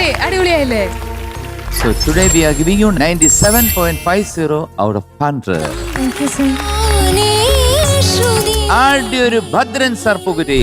അടിപൊളി അടിപൊളിയായില്ലേ? So today we are giving you 97.50 out of 100. ആദ്യ ഒരു ഭദ്രൻ സർപ്പുകുരി